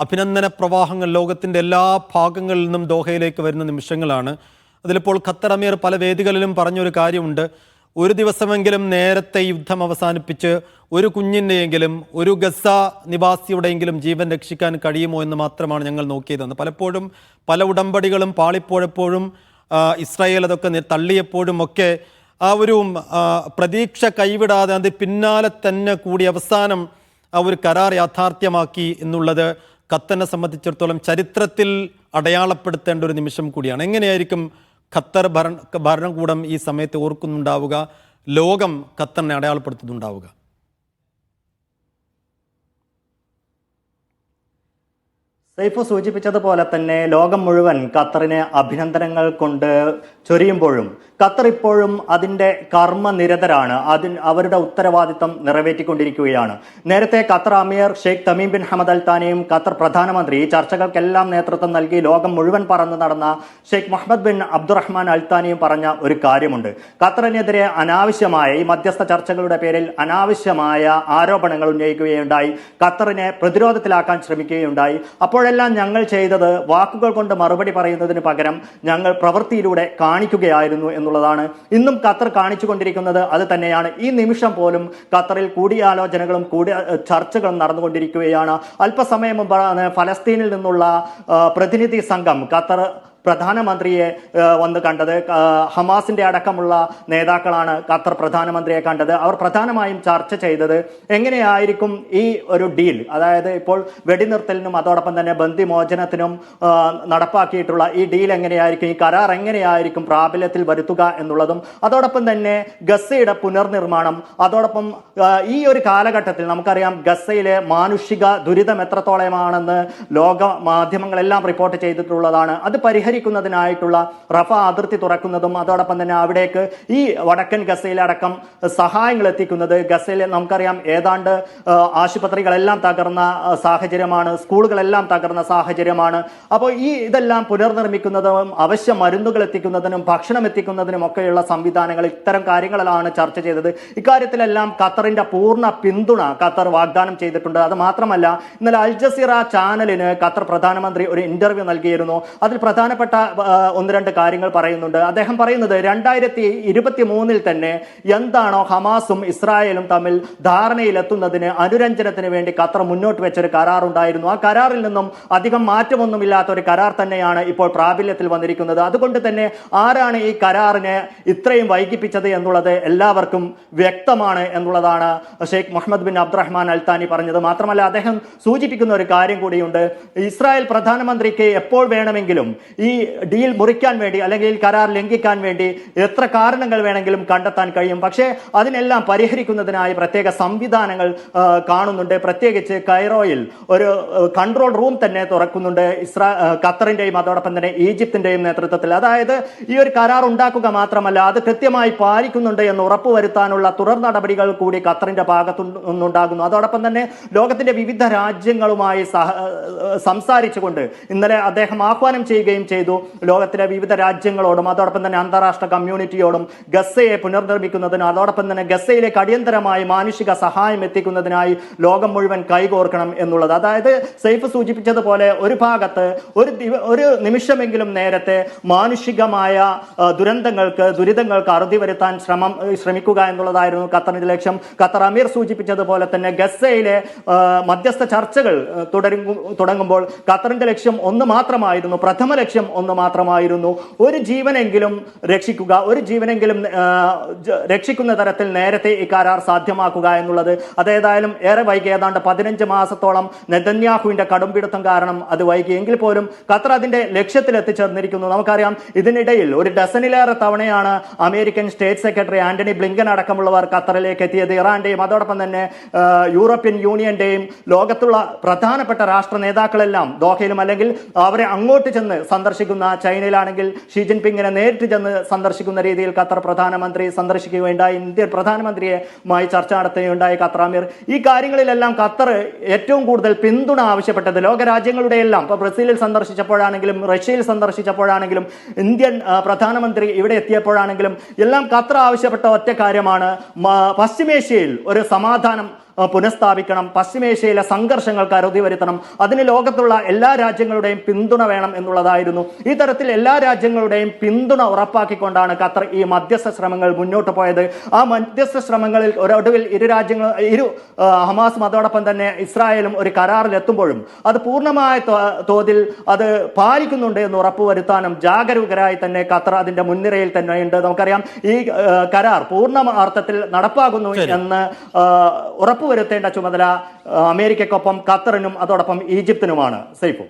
അഭിനന്ദന പ്രവാഹങ്ങൾ ലോകത്തിന്റെ എല്ലാ ഭാഗങ്ങളിൽ നിന്നും ദോഹയിലേക്ക് വരുന്ന നിമിഷങ്ങളാണ്. അതിലിപ്പോൾ ഖത്തർ അമീർ പല വേദികളിലും പറഞ്ഞൊരു കാര്യമുണ്ട്. ഒരു ദിവസമെങ്കിലും നേരത്തെ യുദ്ധം അവസാനിപ്പിച്ച് ഒരു കുഞ്ഞിന്റെയെങ്കിലും ഒരു ഗസ നിവാസിയുടെയെങ്കിലും ജീവൻ രക്ഷിക്കാൻ കഴിയുമോ എന്ന് മാത്രമാണ് ഞങ്ങൾ നോക്കിയതെന്ന്. പലപ്പോഴും പല ഉടമ്പടികളും പാളിപ്പോഴപ്പോഴും ഇസ്രായേൽ അതൊക്കെ തള്ളിയപ്പോഴും ഒക്കെ ആ ഒരു പ്രതീക്ഷ കൈവിടാതെ അത് പിന്നാലെ തന്നെ കൂടി അവസാനം ആ ഒരു കരാർ യാഥാർത്ഥ്യമാക്കി എന്നുള്ളത് ഖത്തറിനെ സംബന്ധിച്ചിടത്തോളം ചരിത്രത്തിൽ അടയാളപ്പെടുത്തേണ്ട ഒരു നിമിഷം കൂടിയാണ്. എങ്ങനെയായിരിക്കും ഖത്തർ ഭരണ ഭരണകൂടം ഈ സമയത്ത് ഓർക്കുന്നുണ്ടാവുക? ലോകം ഖത്തറിനെ അടയാളപ്പെടുത്തുന്നുണ്ടാവുക? സൈഫ് സൂചിപ്പിച്ചതുപോലെ തന്നെ ലോകം മുഴുവൻ ഖത്തറിനെ അഭിനന്ദനങ്ങൾ കൊണ്ട് ചൊരിയുമ്പോഴും ഖത്തർ ഇപ്പോഴും അതിന്റെ കർമ്മനിരതരാണ്. അതിൻ അവരുടെ ഉത്തരവാദിത്തം നിറവേറ്റിക്കൊണ്ടിരിക്കുകയാണ്. നേരത്തെ ഖത്തർ അമീർ Sheikh Tamim bin Hamad Al Qatar പ്രധാനമന്ത്രി ചർച്ചകൾക്കെല്ലാം നേതൃത്വം നൽകി ലോകം മുഴുവൻ പറന്നു നടന്ന Sheikh Muhammad bin Abdulrahman Al പറഞ്ഞ ഒരു കാര്യമുണ്ട്. ഖത്തറിനെതിരെ അനാവശ്യമായ ഈ മധ്യസ്ഥ ചർച്ചകളുടെ പേരിൽ അനാവശ്യമായ ആരോപണങ്ങൾ ഉന്നയിക്കുകയുണ്ടായി. ഖത്തറിനെ പ്രതിരോധത്തിലാക്കാൻ ശ്രമിക്കുകയുണ്ടായി. അപ്പോഴെല്ലാം ഞങ്ങൾ ചെയ്തത് വാക്കുകൾ കൊണ്ട് മറുപടി പറയുന്നതിന് പകരം ഞങ്ങൾ പ്രവൃത്തിയിലൂടെ കാണിക്കുകയായിരുന്നു എന്നുള്ളതാണ്. ഇന്നും ഖത്തർ കാണിച്ചുകൊണ്ടിരിക്കുന്നത് അത് തന്നെയാണ്. ഈ നിമിഷം പോലും ഖത്തറിൽ കൂടിയാലോചനകളും കൂടി ചർച്ചകളും നടന്നുകൊണ്ടിരിക്കുകയാണ്. അല്പസമയം മുമ്പാണ് ഫലസ്തീനിൽ നിന്നുള്ള പ്രതിനിധി സംഘം ഖത്തർ പ്രധാനമന്ത്രിയെ വന്ന് കണ്ടത്. ഹമാസിന്റെ അടക്കമുള്ള നേതാക്കളാണ് ഖത്തർ പ്രധാനമന്ത്രിയെ കണ്ടത്. അവർ പ്രധാനമായും ചർച്ച ചെയ്തത് എങ്ങനെയായിരിക്കും ഈ ഒരു ഡീൽ? അതായത് ഇപ്പോൾ വെടിനിർത്തലിനും അതോടൊപ്പം തന്നെ ബന്ദിമോചനത്തിനും മോചനത്തിനും നടപ്പാക്കിയിട്ടുള്ള ഈ ഡീൽ എങ്ങനെയായിരിക്കും? ഈ കരാർ എങ്ങനെയായിരിക്കും പ്രാബല്യത്തിൽ വരുത്തുക എന്നുള്ളതും അതോടൊപ്പം തന്നെ ഗസയുടെ പുനർനിർമ്മാണം അതോടൊപ്പം ഈ ഒരു കാലഘട്ടത്തിൽ നമുക്കറിയാം ഗസയിലെ മാനുഷിക ദുരിതം എത്രത്തോളമാണെന്ന് ലോക മാധ്യമങ്ങളെല്ലാം റിപ്പോർട്ട് ചെയ്തിട്ടുള്ളതാണ്. അത് പരിഹരിക്കുന്നതിനായിട്ടുള്ള റഫ അതിർത്തി തുറക്കുന്നതും അതോടൊപ്പം തന്നെ അവിടേക്ക് ഈ വടക്കൻ ഗസയിലടക്കം സഹായങ്ങൾ എത്തിക്കുന്നത് ഗസയിൽ നമുക്കറിയാം ഏതാണ്ട് ആശുപത്രികളെല്ലാം തകർന്ന സാഹചര്യമാണ് സ്കൂളുകളെല്ലാം തകർന്ന സാഹചര്യമാണ്. അപ്പോൾ ഈ ഇതെല്ലാം പുനർനിർമ്മിക്കുന്നതും അവശ്യ മരുന്നുകൾ എത്തിക്കുന്നതിനും ഭക്ഷണം എത്തിക്കുന്നതിനും ഒക്കെയുള്ള സംവിധാനങ്ങൾ ഇത്തരം കാര്യങ്ങളിലാണ് ചർച്ച ചെയ്തത്. ഇക്കാര്യത്തിലെല്ലാം ഖത്തറിന്റെ പൂർണ പിന്തുണ ഖത്തർ വാഗ്ദാനം ചെയ്തിട്ടുണ്ട്. അത് മാത്രമല്ല ഇന്നലെ അൽ ജസീറ ചാനലിന് ഖത്തർ പ്രധാനമന്ത്രി ഒരു ഇന്റർവ്യൂ നൽകിയിരുന്നു. അതിൽ പ്രധാനപ്പെട്ട ഒന്ന് രണ്ട് കാര്യങ്ങൾ പറയുന്നുണ്ട്. അദ്ദേഹം പറയുന്നത് രണ്ടായിരത്തി ഇരുപത്തി മൂന്നിൽ തന്നെ എന്താണോ ഹമാസും ഇസ്രായേലും തമ്മിൽ ധാരണയിലെത്തുന്നതിന് അനുരഞ്ജനത്തിന് വേണ്ടി ഖത്തർ മുന്നോട്ട് വെച്ചൊരു കരാറുണ്ടായിരുന്നു. ആ കരാറിൽ നിന്നും അധികം മാറ്റമൊന്നുമില്ലാത്ത ഒരു കരാർ തന്നെയാണ് ഇപ്പോൾ പ്രാബല്യത്തിൽ വന്നിരിക്കുന്നത്. അതുകൊണ്ട് തന്നെ ആരാണ് ഈ കരാറിനെ ഇത്രയും വൈകിപ്പിച്ചത് എന്നുള്ളത് എല്ലാവർക്കും വ്യക്തമാണ് എന്നുള്ളതാണ് Sheikh Muhammad bin Abdulrahman Al Thani പറഞ്ഞത്. മാത്രമല്ല അദ്ദേഹം സൂചിപ്പിക്കുന്ന ഒരു കാര്യം കൂടിയുണ്ട്. ഇസ്രായേൽ പ്രധാനമന്ത്രിക്ക് എപ്പോൾ വേണമെങ്കിലും ഈ ഡീൽ മുറിക്കാൻ വേണ്ടി അല്ലെങ്കിൽ ഈ കരാർ ലംഘിക്കാൻ വേണ്ടി എത്ര കാരണങ്ങൾ വേണമെങ്കിലും കണ്ടെത്താൻ കഴിയും. പക്ഷേ അതിനെല്ലാം പരിഹരിക്കുന്നതിനായി പ്രത്യേക സംവിധാനങ്ങൾ കാണുന്നുണ്ട്. പ്രത്യേകിച്ച് കൈറോയിൽ ഒരു കൺട്രോൾ റൂം തന്നെ തുറക്കുന്നുണ്ട് ഇസ്രാ ഖത്തറിന്റെയും അതോടൊപ്പം തന്നെ ഈജിപ്തിന്റെയും നേതൃത്വത്തിൽ. അതായത് ഈ ഒരു കരാർ ഉണ്ടാക്കുക മാത്രമല്ല അത് കൃത്യമായി പാലിക്കുന്നുണ്ട് എന്ന് ഉറപ്പുവരുത്താനുള്ള തുടർ നടപടികൾ കൂടി ഖത്തറിന്റെ ഭാഗത്തു നിന്നുണ്ടാകുന്നു. അതോടൊപ്പം തന്നെ ലോകത്തിന്റെ വിവിധ രാജ്യങ്ങളുമായി സഹ സംസാരിച്ചുകൊണ്ട് ഇന്നലെ അദ്ദേഹം ആഹ്വാനം ചെയ്യുകയും ചെയ്തു. ലോകത്തിലെ വിവിധ രാജ്യങ്ങളോടും അതോടൊപ്പം തന്നെ അന്താരാഷ്ട്ര കമ്മ്യൂണിറ്റിയോടും ഗസയെ പുനർനിർമ്മിക്കുന്നതിന് അതോടൊപ്പം തന്നെ ഗസയിലേക്ക് അടിയന്തരമായി മാനുഷിക സഹായം എത്തിക്കുന്നതിനായി ലോകം മുഴുവൻ കൈകോർക്കണം എന്നുള്ളത്. അതായത് സൈഫ് സൂചിപ്പിച്ചതുപോലെ ഒരു ഭാഗത്ത് ഒരു ഒരു നിമിഷമെങ്കിലും നേരത്തെ മാനുഷികമായ ദുരന്തങ്ങൾക്ക് ദുരിതങ്ങൾക്ക് അറുതി വരുത്താൻ ശ്രമം ശ്രമിക്കുക എന്നുള്ളതായിരുന്നു ഖത്തറിന്റെ ലക്ഷ്യം. ഖത്തർ അമീർ സൂചിപ്പിച്ചതുപോലെ തന്നെ ഗസയിലെ മധ്യസ്ഥ ചർച്ചകൾ തുടരും തുടങ്ങുമ്പോൾ ഖത്തറിന്റെ ലക്ഷ്യം ഒന്ന് മാത്രമായിരുന്നു. പ്രഥമ ലക്ഷ്യം ഒന്ന് മാത്രമായിരുന്നു. ഒരു ജീവനെങ്കിലും രക്ഷിക്കുക ഒരു ജീവനെങ്കിലും രക്ഷിക്കുന്ന തരത്തിൽ നേരത്തെ ഈ കരാർ സാധ്യമാക്കുക എന്നുള്ളത്. അതേതായാലും ഏറെ വൈകി. ഏതാണ്ട് പതിനഞ്ച് മാസത്തോളം നെതന്യാഹുവിന്റെ കടുംപിടുത്തം കാരണം അത് വൈകി. എങ്കിൽ പോലും ഖത്തർ അതിന്റെ ലക്ഷ്യത്തിൽ എത്തിച്ചേർന്നിരിക്കുന്നു നമുക്കറിയാം ഇതിനിടയിൽ ഒരു ഡസനിലേറെ തവണയാണ് American state secretary Antony Blinken അടക്കമുള്ളവർ ഖത്തറിലേക്ക് എത്തിയത്. ഇറാന്റെയും അതോടൊപ്പം തന്നെ യൂറോപ്യൻ യൂണിയന്റെയും ലോകത്തുള്ള പ്രധാനപ്പെട്ട രാഷ്ട്ര നേതാക്കളെല്ലാം ദോഹയിലും അല്ലെങ്കിൽ അവരെ അങ്ങോട്ട് ചെന്ന് സന്ദർശിക്കുന്ന ചൈനയിലാണെങ്കിൽ ഷീ ജിൻപിങ്ങിനെ നേരിട്ട് ചെന്ന് സന്ദർശിക്കുന്ന രീതിയിൽ ഖത്തർ പ്രധാനമന്ത്രി സന്ദർശിക്കുകയുണ്ടായി. ഇന്ത്യൻ പ്രധാനമന്ത്രിയുമായി ചർച്ച നടത്തുകയുണ്ടായി ഖത്തർ അമീർ ഈ കാര്യങ്ങളിലെല്ലാം ഖത്തർ ഏറ്റവും കൂടുതൽ പിന്തുണ ആവശ്യപ്പെട്ടത് ലോകരാജ്യങ്ങളുടെ എല്ലാം. ഇപ്പോൾ ബ്രസീലിൽ സന്ദർശിച്ചപ്പോഴാണെങ്കിലും റഷ്യയിൽ സന്ദർശിച്ചപ്പോഴാണെങ്കിലും ഇന്ത്യൻ പ്രധാനമന്ത്രി ഇവിടെ എത്തിയപ്പോഴാണെങ്കിലും എല്ലാം ഖത്തർ ആവശ്യപ്പെട്ട ഒറ്റ കാര്യമാണ് പശ്ചിമേഷ്യയിൽ ഒരു സമാധാനം പുനഃസ്ഥാപിക്കണം. പശ്ചിമേഷ്യയിലെ സംഘർഷങ്ങൾ അറുതി വരുത്തണം. അതിന് ലോകത്തുള്ള എല്ലാ രാജ്യങ്ങളുടെയും പിന്തുണ വേണം എന്നുള്ളതായിരുന്നു. ഈ തരത്തിൽ എല്ലാ രാജ്യങ്ങളുടെയും പിന്തുണ ഉറപ്പാക്കിക്കൊണ്ടാണ് ഖത്തർ ഈ മധ്യസ്ഥ ശ്രമങ്ങൾ മുന്നോട്ട് പോയത്. ആ മധ്യസ്ഥ ശ്രമങ്ങളിൽ ഒരൊടുവിൽ ഇരു രാജ്യങ്ങൾ ഇരു ഹമാസ് അതോടൊപ്പം തന്നെ ഇസ്രായേലും ഒരു കരാറിലെത്തുമ്പോഴും അത് പൂർണമായ തോതിൽ അത് പാലിക്കുന്നുണ്ട് എന്ന് ഉറപ്പുവരുത്താനും ജാഗരൂകരായി തന്നെ ഖത്തർ അതിന്റെ മുൻനിരയിൽ തന്നെയുണ്ട് നമുക്കറിയാം ഈ കരാർ പൂർണ അർത്ഥത്തിൽ നടപ്പാകുന്നു എന്ന് ആ, ഉറപ്പുവരുത്തേണ്ട ചുമതല അമേരിക്കക്കൊപ്പം ഖത്തറിനും അതോടൊപ്പം ഈജിപ്തിനുമാണ്. സൈഫു.